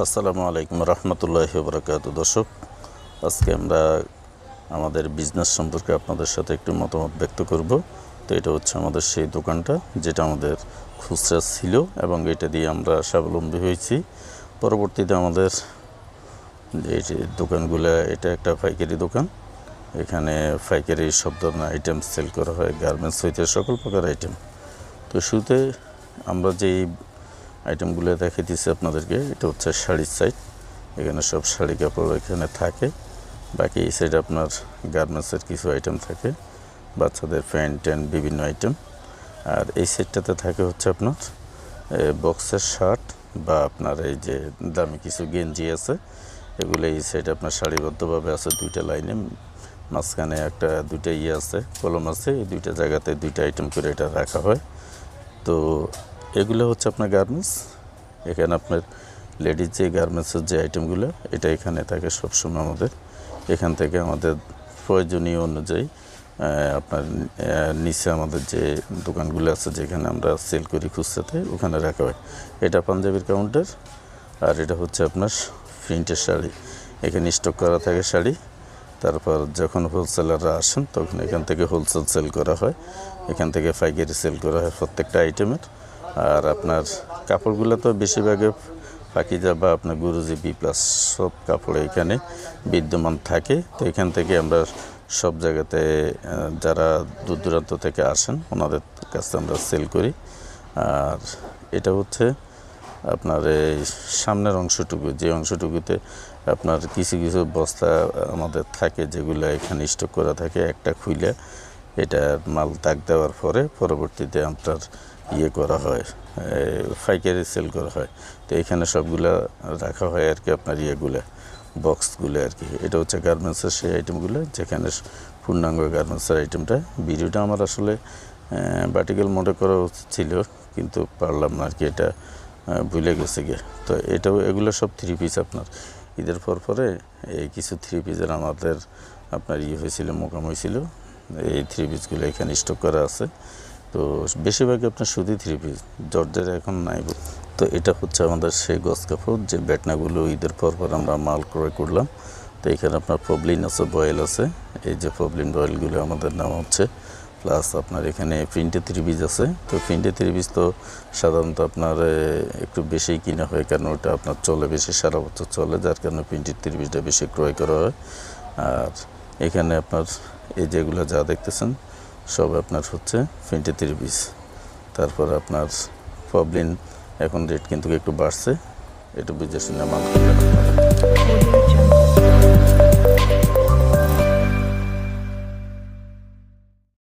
আসসালামু আলাইকুম রহমতুল্লাহ বরকাত দর্শক, আজকে আমরা আমাদের বিজনেস সম্পর্কে আপনাদের সাথে একটু মতামত ব্যক্ত করব। তো এটা হচ্ছে আমাদের সেই দোকানটা, যেটা আমাদের খুচরা ছিল এবং এটা দিয়ে আমরা স্বাবলম্বী হয়েছি। পরবর্তীতে আমাদের যে দোকানগুলো, এটা একটা পাইকারি দোকান। এখানে পাইকারি সব ধরনের আইটেম সেল করা হয় গার্মেন্টস হইতে সকল প্রকার আইটেম তো শুরুতে আমরা যেই আইটেমগুলো দেখাইতেছি আপনাদেরকে। এটা হচ্ছে শাড়ির সাইড এখানে সব শাড়ি কাপড় এখানে থাকে। বাকি এই সাইডে আপনার গার্মেন্টসের কিছু আইটেম থাকে। বাচ্চাদের প্যান্ট ট্যান্ট বিভিন্ন আইটেম আর এই সাইডটাতে থাকে হচ্ছে আপনার বক্সের শার্ট বা আপনার এই যে দামি কিছু গেঞ্জি আছে। এগুলো এই সাইডে আপনার সারিবদ্ধভাবে আছে দুইটা লাইনে। মাঝখানে একটা, দুইটা ইয়ে আছে, কলম আছে। এই দুইটা জায়গাতে দুইটা আইটেম করে এটা রাখা হয়। তো এগুলো হচ্ছে আপনার গার্মেন্টস এখানে আপনার লেডিস যে গার্মেন্টসের যে আইটেমগুলো এটা এখানে থাকে সবসময় আমাদের। এখান থেকে আমাদের প্রয়োজনীয় অনুযায়ী আপনার নিচে আমাদের যে দোকানগুলো আছে যেখানে আমরা সেল করি খুচরাতে, ওখানে রাখা হয়। এটা পাঞ্জাবির কাউন্টার আর এটা হচ্ছে আপনার প্রিন্টের শাড়ি। এখানে স্টক করা থাকে শাড়ি। তারপর যখন হোলসেলাররা আসেন, তখন এখান থেকে হোলসেল সেল করা হয়। এখান থেকে পাইকারি সেল করা হয় প্রত্যেকটা আইটেমের আর আপনার কাপড়গুলো তো বেশিরভাগে পাকিজা বা আপনার গুরুজি বি প্লাস সব কাপড় এখানে বিদ্যমান থাকে। তো এখান থেকে আমরা সব জায়গাতে যারা দূর দূরান্ত থেকে আসেন, ওনাদের কাছে আমরা সেল করি। আর এটা হচ্ছে আপনার এই সামনের অংশটুকু, যে অংশটুকুতে আপনার কিছু কিছু বস্তা আমাদের থাকে, যেগুলো এখানে স্টক করা থাকে, একটা খুইলে এটার মাল তাক দেওয়ার পরে পরবর্তীতে আপনার ইয়ে করা হয় ফাইকারি সেল করা হয়। তো এখানে সবগুলা রাখা হয় আর কি আপনার ইয়েগুলো বক্সগুলো আর কি। এটা হচ্ছে গার্মেন্টসের সেই আইটেমগুলো যেখানে পূর্ণাঙ্গ গার্মেন্টসের আইটেমটা ভিডিওটা আমার আসলে বার্টিক্যাল মোডে করা ছিল, কিন্তু পারলাম না আর কি এটা ভুলে গেছে গিয়ে। তো এটাও, এগুলো সব থ্রি পিস আপনার। ঈদের পর পরে এই কিছু থ্রি পিসের আমাদের আপনার ইয়ে হয়েছিল, মোকাম হয়েছিল। এই থ্রি পিসগুলো এখানে স্টক করা আছে। তো বেশিরভাগই আপনার শুধু থ্রি পিস জর্জের এখন নাই তো এটা হচ্ছে আমাদের সেই গস কাপড় যে ব্যাটনাগুলো ঈদের পর পর আমরা মাল ক্রয় করলাম। তো এখানে আপনার পবলিন আছে বয়েল আছে। এই যে পবলিন বয়েলগুলো আমাদের নাম হচ্ছে। প্লাস আপনার এখানে প্রিন্টের ত্রিবিজ আছে। তো প্রিন্টের ত্রিবিজ তো সাধারণত আপনার একটু বেশিই কিনা হয় কারণ ওটা আপনার চলে বেশি, সারা বছর চলে, যার কারণে প্রিন্টের ত্রিবিজটা বেশি ক্রয় করা হয়। আর এখানে আপনার এই যেগুলো যা দেখতেছেন সব আপনার হচ্ছে ফিনটি থ্রি পিস তারপর আপনার পবলিন এখন রেট কিন্তু একটু বাড়ছে। একটু বুঝে শুনে মাল